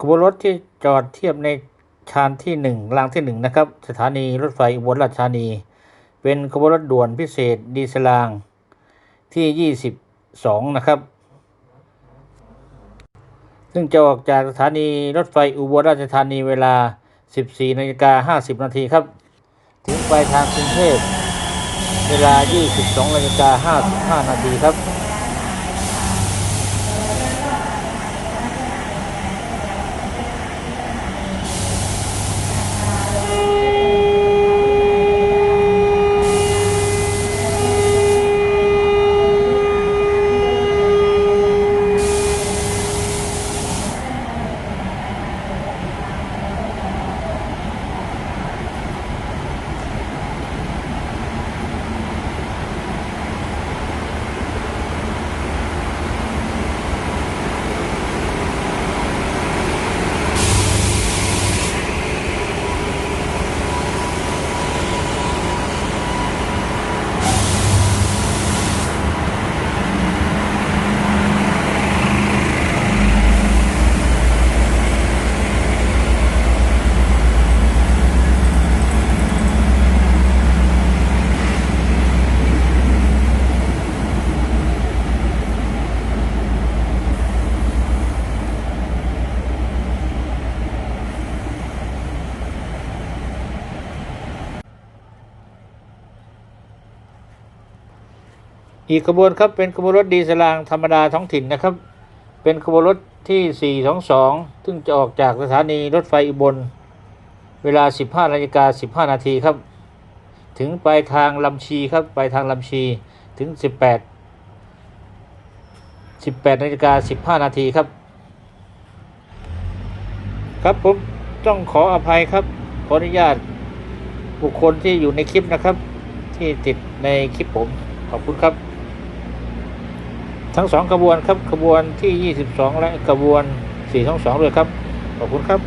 ขบวนรถที่จอดเทียบในชานที่หนึ่งรางที่หนึ่งนะครับ สถานีรถไฟอุบลราชธานี เป็นขบวนรถด่วนพิเศษดีเซลรางที่ยี่สิบสองนะครับ ซึ่งจะออกจากสถานีรถไฟอุบลราชธานีเวลา 14นาฬิกา50 นาทีครับ ถึงปลายทางกรุงเทพเวลา 22นาฬิกา55 นาทีครับ อีกขบวนครับเป็นขบวนรถดีเซลางธรรมดาท้องถิ่นนะครับ เป็นขบวนรถที่ 422 ซึ่งจะออกจากสถานีรถไฟอุบล เวลา 15นาฬิกา15 นาทีครับ ถึงปลายทางลำชีครับปลายทางลำชีถึง 18 18นาฬิกา15 นาทีครับ ครับผมต้องขออภัยครับ ขออนุญาตบุคคลที่อยู่ในคลิปนะครับ ที่ติดในคลิปผมขอบคุณครับ ทั้งสองขบวนครับขบวนที่ 22 และขบวน422ด้วยครับ ขอบคุณครับ